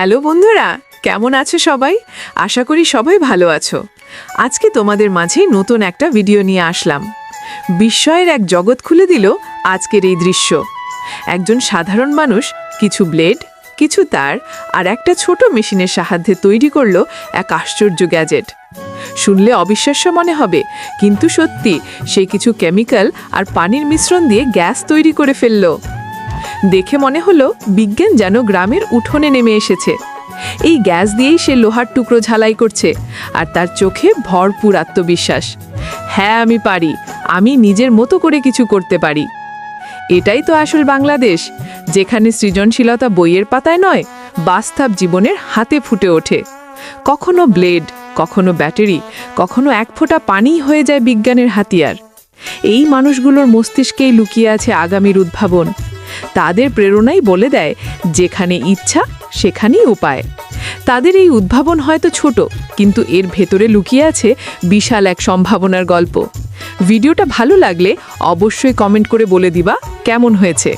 Hello বন্ধুরা, কেমন আছো সবাই? আশা করি সবাই ভালো আছো। আজকে তোমাদের মাঝে নতুন একটা ভিডিও নিয়ে আসলাম। বিস্ময়ের এক জগৎ খুলে দিল আজকের এই দৃশ্য। একজন সাধারণ মানুষ কিছু ব্লেড, কিছু তার আর একটা ছোট মেশিনের সাহায্যে তৈরি করল এক আশ্চর্য গ্যাজেট। শুনলে অবিশ্বাস্য মনে হবে, কিন্তু সত্যি সে কিছু কেমিক্যাল আর পানির মিশ্রণ দিয়ে গ্যাস তৈরি করে ফেলল। দেখে মনে হলো বিজ্ঞান যেন গ্রামের উঠোনে নেমে এসেছে। এই গ্যাস দিয়েই সে লোহার টুকরো ঝালাই করছে, আর তার চোখে ভরপুর আত্মবিশ্বাস। হ্যাঁ আমি পারি, আমি নিজের মতো করে কিছু করতে পারি। এটাই তো আসল বাংলাদেশ, যেখানে সৃজনশীলতা বইয়ের পাতায় নয়, বাস্তব জীবনের হাতে ফুটে ওঠে। কখনো ব্লেড, কখনো ব্যাটারি, কখনো এক ফোঁটা পানি হয়ে যায় বিজ্ঞানের হাতিয়ার। এই মানুষগুলোর মস্তিষ্কেই লুকিয়ে আছে আগামীর উদ্ভাবন। তাদের প্রেরণাই বলে দেয়, যেখানে ইচ্ছা, সেখানেই উপায়। তাদের এই উদ্ভাবন হয়তো ছোট, কিন্তু এর ভেতরে লুকিয়ে আছে বিশাল এক সম্ভাবনার গল্প। ভিডিওটা ভালো লাগলে অবশ্যই কমেন্ট করে বলে দিবা, কেমন হয়েছে?